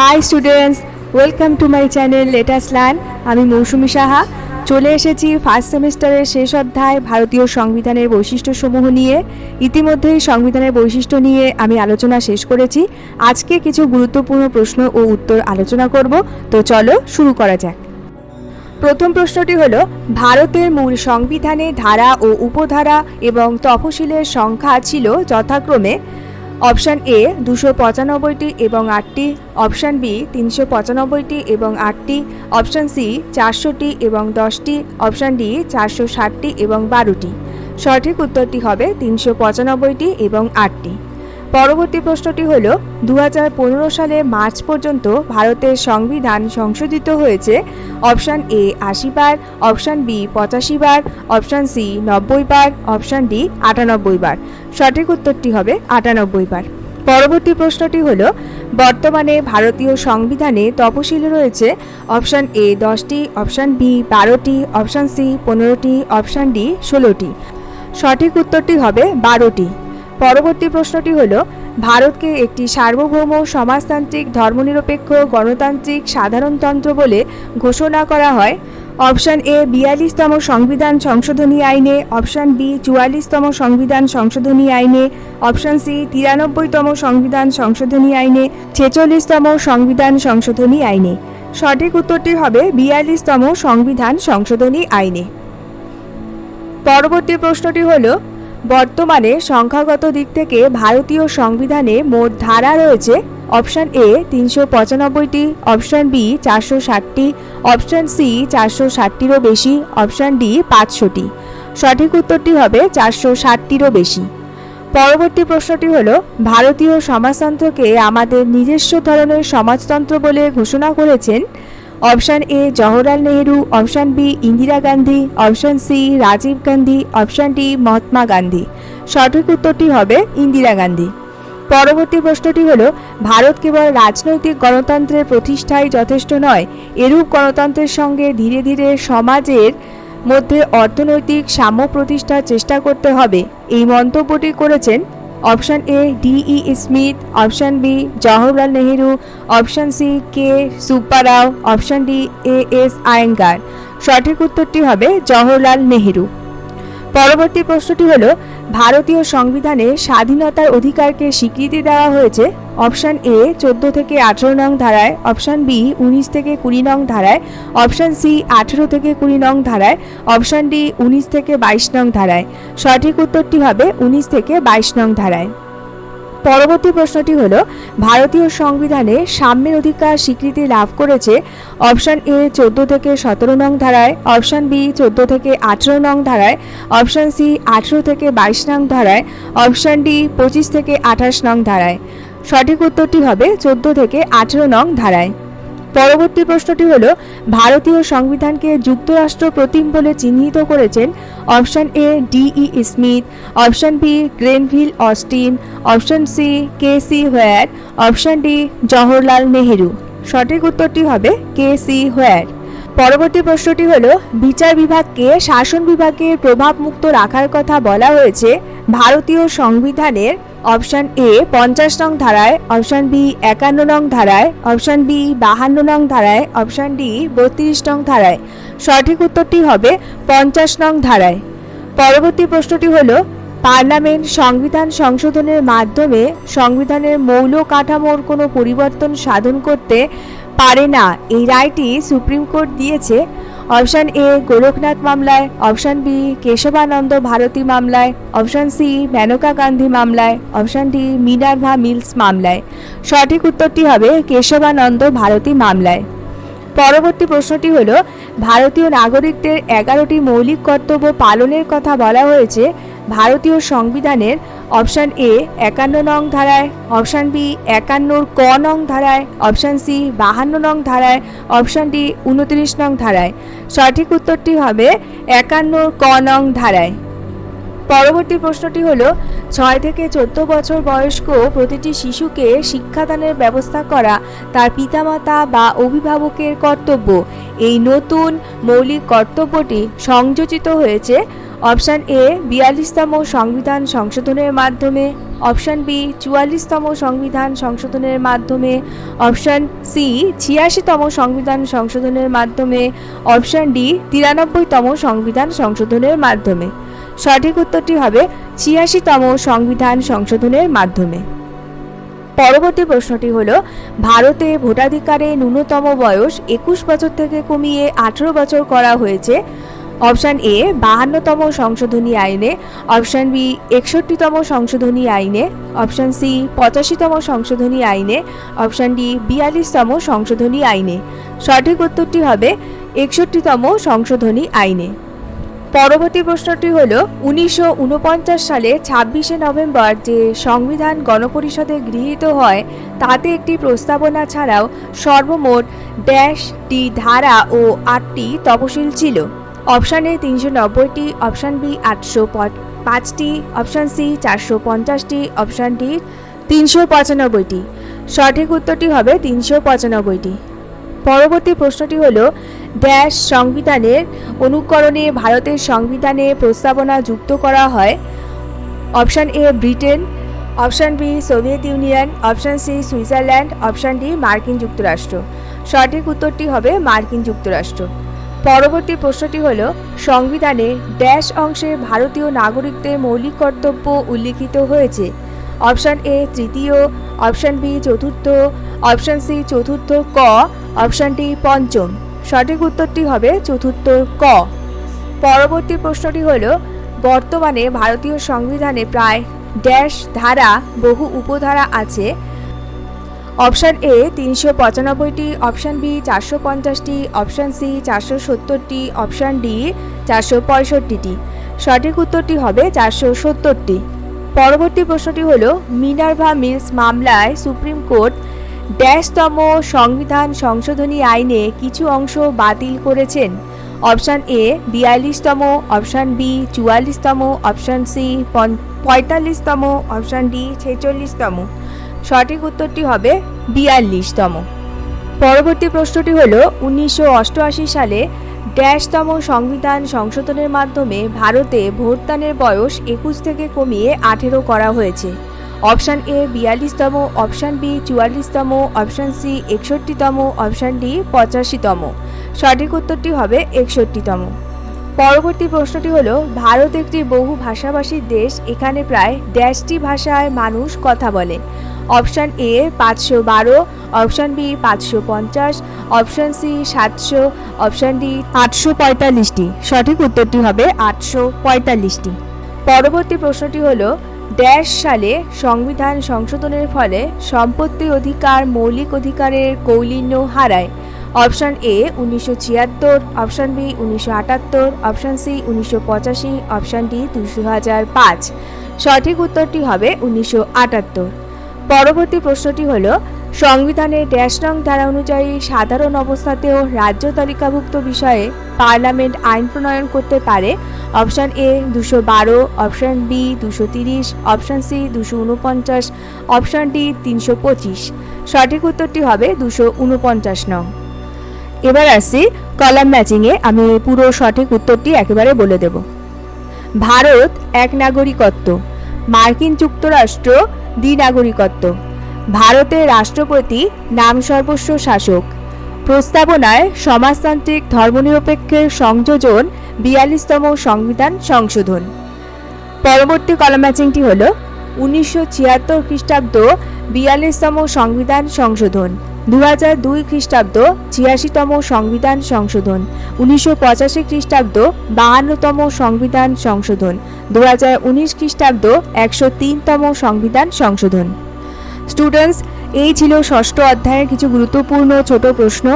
Hi students welcome to my channel let's learn আমি মৌসুমি সাহা। চলে এসেছি ফার্স্ট সেমিস্টারের শেষ অধ্যায় ভারতীয় সংবিধানের বৈশিষ্ট্যসমূহ নিয়ে। ইতিমধ্যেই সংবিধানের বৈশিষ্ট্য নিয়ে আমি আলোচনা শেষ করেছি। আজকে কিছু গুরুত্বপূর্ণ প্রশ্ন ও উত্তর আলোচনা করব। তো চলো শুরু করা যাক। প্রথম প্রশ্নটি হল, ভারতের মূল সংবিধানে ধারা ও উপধারা এবং তফসিলের সংখ্যা ছিল যথাক্রমে অপশান এ দুশো পঁচানব্বইটি এবং আটটি, অপশান বি তিনশো পঁচানব্বইটি এবং আটটি, অপশান সি চারশোটি এবং দশটি, অপশান ডি চারশো ষাটটি এবং বারোটি। সঠিক উত্তরটি হবে তিনশো পঁচানব্বইটি এবং আটটি। পরবর্তী প্রশ্নটি হল দু হাজার পনেরো সালে মার্চ পর্যন্ত ভারতের সংবিধান সংশোধিত হয়েছে। অপশান এ আশি বার, অপশান বি পঁচাশি বার, অপশান সি নব্বই বার, অপশান ডি আটানব্বই বার। সঠিক উত্তরটি হবে আটানব্বই বার। পরবর্তী প্রশ্নটি হল, বর্তমানে ভারতীয় সংবিধানে তপশিল রয়েছে। অপশান এ দশটি, অপশান বি বারোটি, অপশান সি পনেরোটি, অপশান ডি ষোলোটি। সঠিক উত্তরটি হবে বারোটি। পরবর্তী প্রশ্নটি হল, ভারতকে একটি সার্বভৌম সমাজতান্ত্রিক, ধর্মনিরপেক্ষ, গণতান্ত্রিক, সাধারণতন্ত্র বলে ঘোষণা করা হয়। অপশান এ, বিয়াল্লিশতম সংবিধান সংশোধনী আইনে। অপশান বি, চুয়াল্লিশতম সংবিধান সংশোধনী আইনে। অপশান সি, তিরানব্বইতম সংবিধান সংশোধনী আইনে। ছেচল্লিশতম সংবিধান সংশোধনী আইনে। সঠিক উত্তরটি হবে, বিয়াল্লিশতম সংবিধান সংশোধনী আইনে। পরবর্তী প্রশ্নটি হল বর্তমানে সংখ্যাগত দিক থেকে ভারতীয় সংবিধানে মোট ধারা রয়েছে অপশান এ তিনশো পঁচানব্বইটি, অপশান বি চারশো ষাটটি, অপশান সি চারশো ষাটটিরও বেশি, অপশান ডি পাঁচশোটি। সঠিক উত্তরটি হবে চারশো ষাটটিরও বেশি। পরবর্তী প্রশ্নটি হল, ভারতীয় সমাজতন্ত্রকে আমাদের নিজস্ব ধরনের সমাজতন্ত্র বলে ঘোষণা করেছেন option A Jawaharlal Nehru option B Indira Gandhi option C Rajiv Gandhi option D Mahatma Gandhi সঠিক উত্তরটি হবে ইন্দিরা গান্ধী। পরবর্তী প্রশ্নটি হল, ভারত কেবল রাজনৈতিক গণতন্ত্রের প্রতিষ্ঠাই যথেষ্ট নয়, এরূপ গণতন্ত্রের সঙ্গে ধীরে ধীরে সমাজের মধ্যে অর্থনৈতিক সাম্য প্রতিষ্ঠার চেষ্টা করতে হবে। এই মন্তব্যটি করেছেন option A D E Smith option B Jawaharlal Nehru option C K Subbarao option D A S Ayyangar সঠিক উত্তরটি হবে জওহরলাল নেহেরু। পরবর্তী প্রশ্নটি হল, ভারতীয় সংবিধানে স্বাধীনতার অধিকারকে স্বীকৃতি দেওয়া হয়েছে? অপশান এ চোদ্দ থেকে আঠেরো নং ধারায়। অপশান বি উনিশ থেকে কুড়ি নং ধারায়। অপশান সি আঠেরো থেকে কুড়ি নং ধারায়। অপশান ডি উনিশ থেকে বাইশ নং ধারায়। সঠিক উত্তরটি হবে উনিশ থেকে বাইশ নং ধারায়। পরবর্তী প্রশ্নটি হল, ভারতীয় সংবিধানে সাম্যের অধিকার স্বীকৃতি লাভ করেছে অপশান এ চোদ্দ থেকে সতেরো নং ধারায়, অপশান বি চোদ্দ থেকে আঠেরো নং ধারায়, অপশান সি আঠেরো থেকে বাইশ নং ধারায়, অপশান ডি পঁচিশ থেকে আঠাশ নং ধারায়। সঠিক উত্তরটি হবে চোদ্দ থেকে আঠেরো নং ধারায়। পরবর্তী প্রশ্নটি হল, ভারতীয় সংবিধানকে যুক্তরাষ্ট্র প্রতিম বলে চিহ্নিত করেছেন option A D E Smith option B Granville Austin option C K C Wheare option D Jawaharlal Nehru সঠিক উত্তরটি হবে কে সি হোয়ার পরবর্তী প্রশ্নটি হল, বিচার বিভাগকে শাসন বিভাগের প্রভাবমুক্ত রাখার কথা বলা হয়েছে ভারতীয় সংবিধানের অপশান এ পঞ্চাশ নং ধারায়, অপশান বি একান্ন নং ধারায়, অপশান বি বাহান্ন নং ধারায়, অপশান ডি বত্রিশ নং ধারায়। সঠিক উত্তরটি হবে পঞ্চাশ নং ধারায়। পরবর্তী প্রশ্নটি হল, পার্লামেন্ট সংবিধান সংশোধনের মাধ্যমে সংবিধানের মৌল কাঠামোর কোনো পরিবর্তন সাধন করতে পারে না, এই রায়টি সুপ্রিম কোর্ট দিয়েছে। অপশান এ গোরখনাথ মামলায় অপশন বি কেশবানন্দ ভারতী মামলায় অপশন সি মেনকা গান্ধী মামলায় অপশন ডি মিনার্ভা মিলস মামলায় সঠিক উত্তরটি হবে কেশবানন্দ ভারতী মামলায় পরবর্তী প্রশ্নটি হল, ভারতীয় নাগরিকদের এগারোটি মৌলিক কর্তব্য পালনের কথা বলা হয়েছে। ভারতীয় সংবিধানের অপশান এ একান্ন নং ধারায়, অপশান বি একান্নর ক নং ধারায়, অপশান সি বাহান্ন নং ধারায়, অপশান ডি উনত্রিশ নং ধারায়। সঠিক উত্তরটি হবে একান্নর ক নং ধারায়। পরবর্তী প্রশ্নটি হল, ছয় থেকে চোদ্দ বছর বয়স্ক প্রতিটি শিশুকে শিক্ষাদানের ব্যবস্থা করা তার পিতামাতা বা অভিভাবকের কর্তব্য। এই নতুন মৌলিক কর্তব্যটি সংযোজিত হয়েছে অপশান এ বিয়াল্লিশতম সংবিধান সংশোধনের মাধ্যমে। অপশান বি চুয়াল্লিশতম সংবিধান সংশোধনের মাধ্যমে। অপশান সি ছিয়াশিতম সংবিধান সংশোধনের মাধ্যমে। অপশান ডি তিরানব্বইতম সংবিধান সংশোধনের মাধ্যমে। সঠিক উত্তরটি হবে, ছিয়াশিতম সংবিধান সংশোধনের মাধ্যমে। পরবর্তী প্রশ্নটি হল, ভারতে ভোটাধিকারে ন্যূনতম বয়স একুশ বছর থেকে কমিয়ে আঠেরো বছর করা হয়েছে। অপশান এ বাহান্নতম সংশোধনী আইনে। অপশান বি একষট্টিতম সংশোধনী আইনে। অপশান সি পঁচাশিতম সংশোধনী আইনে। অপশান ডি বিয়াল্লিশতম সংশোধনী আইনে। সঠিক উত্তরটি হবে একষট্টিতম সংশোধনী আইনে। পরবর্তী প্রশ্নটি হল, উনিশশো উনপঞ্চাশ সালে ছাব্বিশে নভেম্বর যে সংবিধান গণপরিষদে গৃহীত হয়, তাতে একটি প্রস্তাবনা ছাড়াও সর্বমোট ড্যাশ টি ধারা ও আটটি তপশিল ছিল। অপশান এ তিনশো নব্বইটি, অপশান বি আটশো পাঁচটি, অপশান সি চারশো পঞ্চাশটি, অপশান ডি তিনশো পঁচানব্বইটি। সঠিক উত্তরটি হবে তিনশো পঁচানব্বইটি। পরবর্তী প্রশ্নটি হল, ড্যাশ সংবিধানের অনুকরণে ভারতের সংবিধানে প্রস্তাবনা যুক্ত করা হয়। Option A Britain, option B Soviet Union, option C Switzerland, option D মার্কিন যুক্তরাষ্ট্র। সঠিক উত্তরটি হবে মার্কিন যুক্তরাষ্ট্র। পরবর্তী প্রশ্নটি হল, সংবিধানে ড্যাশ অংশে ভারতীয় নাগরিকদের মৌলিক কর্তব্য উল্লিখিত হয়েছে। অপশান এ তৃতীয়, অপশান বি চতুর্থ, অপশান সি চতুর্থ ক, অপশান ডি পঞ্চম। সঠিক উত্তরটি হবে চতুর্থ ক। পরবর্তী প্রশ্নটি হল, বর্তমানে ভারতীয় সংবিধানে প্রায় ড্যাশ ধারা বহু উপধারা আছে। অপশান এ তিনশো পঁচানব্বইটি, অপশান বি চারশো পঞ্চাশটি, অপশান সি চারশো সত্তরটি, অপশান ডি চারশো পঁয়ষট্টিটি। সঠিক উত্তরটি হবে চারশো সত্তরটি। পরবর্তী প্রশ্নটি হল, মিনার্ভা মিলস মামলায় সুপ্রিম কোর্ট ড্যাশতম সংবিধান সংশোধনী আইনে কিছু অংশ বাতিল করেছেন? অপশান এ বিয়াল্লিশতম, অপশান বি চুয়াল্লিশতম, অপশান সি পঁয়তাল্লিশতম, অপশান ডি ছেচল্লিশতম। সঠিক উত্তরটি হবে বিয়াল্লিশতম। পরবর্তী প্রশ্নটি হল, উনিশশো অষ্টআশি সালে ড্যাশতম সংবিধান সংশোধনের মাধ্যমে ভারতে ভোটদানের বয়স একুশ থেকে কমিয়ে আঠেরো করা হয়েছে। অপশান এ বিয়াল্লিশতম, অপশান বি চুয়াল্লিশতম, অপশান সি একষট্টিতম, অপশান ডি পঁচাশিতম। সঠিক উত্তরটি হবে একষট্টিতম। পরবর্তী প্রশ্নটি হলো, ভারত একটি বহু ভাষাভাষীর দেশ, এখানে প্রায় ড্যাশটি ভাষায় মানুষ কথা বলে। অপশান এ পাঁচশো বারো, অপশান বি পাঁচশো পঞ্চাশ, অপশান সি সাতশো, অপশান ডি আটশো পঁয়তাল্লিশটি। সঠিক উত্তরটি হবে আটশো পঁয়তাল্লিশটি। পরবর্তী প্রশ্নটি হলো ড্যাশ সালে সংবিধান সংশোধনের ফলে সম্পত্তি অধিকার, মৌলিক অধিকারের কৌলিন্য হারায়। অপশান এ উনিশশো ছিয়াত্তর, অপশান বি উনিশশো আটাত্তর, অপশান সি উনিশশো পঁচাশি, অপশান ডি দুশো হাজার পাঁচ। সঠিক উত্তরটি হবে উনিশশো আটাত্তর। পরবর্তী প্রশ্নটি হল, সংবিধানের ড্যাশ নং ধারা অনুযায়ী সাধারণ অবস্থাতেও রাজ্য তালিকাভুক্ত বিষয়ে পার্লামেন্ট আইন প্রণয়ন করতে পারে। অপশান এ দুশো বারো, অপশান বি দুশো তিরিশ, অপশান সি দুশো উনপঞ্চাশ অপশান ডি তিনশো পঁচিশ। সঠিক উত্তরটি হবে দুশো উনপঞ্চাশ নং। এবার আসছি কলাম ম্যাচিংয়ে আমি পুরো সঠিক উত্তরটি একেবারে বলে দেব। ভারত এক নাগরিকত্ব। মার্কিন যুক্তরাষ্ট্র দ্বিনাগরিকত্ব। ভারতের রাষ্ট্রপতি নাম সর্বস্ব শাসক। প্রস্তাবনায় সমাজতান্ত্রিক ধর্মনিরপেক্ষের সংযোজন বিয়াল্লিশতম সংবিধান সংশোধন। পরবর্তী কলাম ম্যাচিংটি হল উনিশশো ছিয়াত্তর খ্রিস্টাব্দ বিয়াল্লিশতম সংবিধান সংশোধন। দু হাজার দুই খ্রিস্টাব্দ ছিয়াশিতম সংবিধান সংশোধন, উনিশশো পঁচাশি খ্রিস্টাব্দ বাহান্নতম সংবিধান সংশোধন দু হাজার উনিশ খ্রিস্টাব্দ একশো তিনতম সংবিধান সংশোধন। স্টুডেন্টস এই ছিল ষষ্ঠ অধ্যায়ের কিছু গুরুত্বপূর্ণ ছোট প্রশ্ন।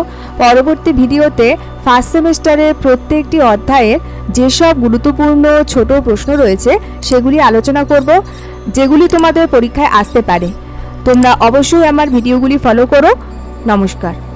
পরবর্তী ভিডিওতে ফার্স্ট সেমিস্টারের প্রত্যেকটি অধ্যায়ের যেসব গুরুত্বপূর্ণ ছোট প্রশ্ন রয়েছে, সেগুলি আলোচনা করব, যেগুলি তোমাদের পরীক্ষায় আসতে পারে। তোমরা অবশ্যই আমার ভিডিওগুলি ফলো করো। নমস্কার।